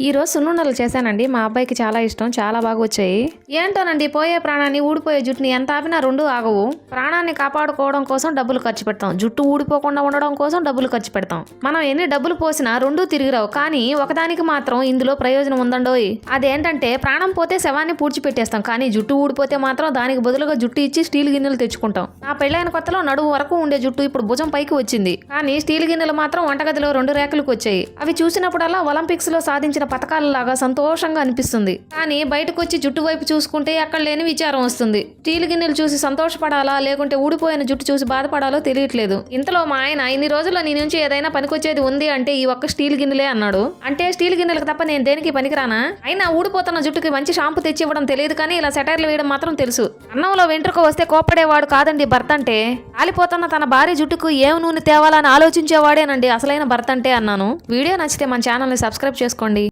ఈ రోజు సున్నుండలు చేశానండి. మా అబ్బాయికి చాలా ఇష్టం. చాలా బాగా వచ్చాయి. ఏంటోనండి పోయే ప్రాణాన్ని ఊడిపోయే జుట్టుని ఎంత ఆపినా రెండు ఆగవు. ప్రాణాన్ని కాపాడుకోవడం కోసం డబ్బులు ఖర్చు పెడతాం. జుట్టు ఊడిపోకుండా ఉండడం కోసం డబ్బులు ఖర్చు పెడతాం. మనం ఎన్ని డబ్బులు పోసినా రెండూ తిరిగిరావు కానీ ఒకదానికి మాత్రం ఇందులో ప్రయోజనం ఉందండోయ్. అదేంటంటే ప్రాణం పోతే శవాన్ని పూడ్చిపెట్టేస్తాం. కానీ జుట్టు ఊడిపోతే మాత్రం దానికి బదులుగా జుట్టు ఇచ్చి స్టీల్ గిన్నెలు తెచ్చుకుంటాం. నా పెళ్ళైన కొత్తలో నడుము వరకు ఉండే జుట్టు ఇప్పుడు భుజం పైకి వచ్చింది. కానీ స్టీల్ గిన్నెలు మాత్రం వంటగదిలో రెండు రేకులకు వచ్చాయి. అవి చూసినప్పుడల్లా ఒలింపిక్స్లో సాధించిన పథకాలలాగా సంతోషంగా అనిపిస్తుంది. కానీ బయటకు వచ్చి జుట్టు వైపు చూసుకుంటే అక్కడ లేని విచారం వస్తుంది. స్టీల్ గిన్నెలు చూసి సంతోషపడాలా? లేకుంటే ఊడిపోయిన జుట్టు చూసి బాధపడాలో తెలియట్లేదు. ఇంతలో మా ఆయన ఇన్ని రోజుల్లో నీ నుంచి ఏదైనా పనికొచ్చేది ఉంది అంటే ఈ ఒక్క స్టీల్ గిన్నెలే అన్నాడు. అంటే స్టీల్ గిన్నెలకు తప్ప నేను దేనికి పనికిరానా? అయినా ఊడిపోతున్న జుట్టుకి మంచి షాంపూ తెచ్చి ఇవ్వడం తెలియదు కానీ ఇలా సెటైర్లు వేయడం మాత్రం తెలుసు. అన్నంలో వెంట్రుక వస్తే కోప్పడేవాడు కాదండి భర్త అంటే. కాలిపోతున్న తన భార్య జుట్టుకు ఏం నూనె తేవాలని ఆలోచించేవాడేనండి అసలైన భర్త అంటే అన్నాను. వీడియో నచ్చితే మన ఛానల్ని సబ్స్క్రైబ్ చేసుకోండి.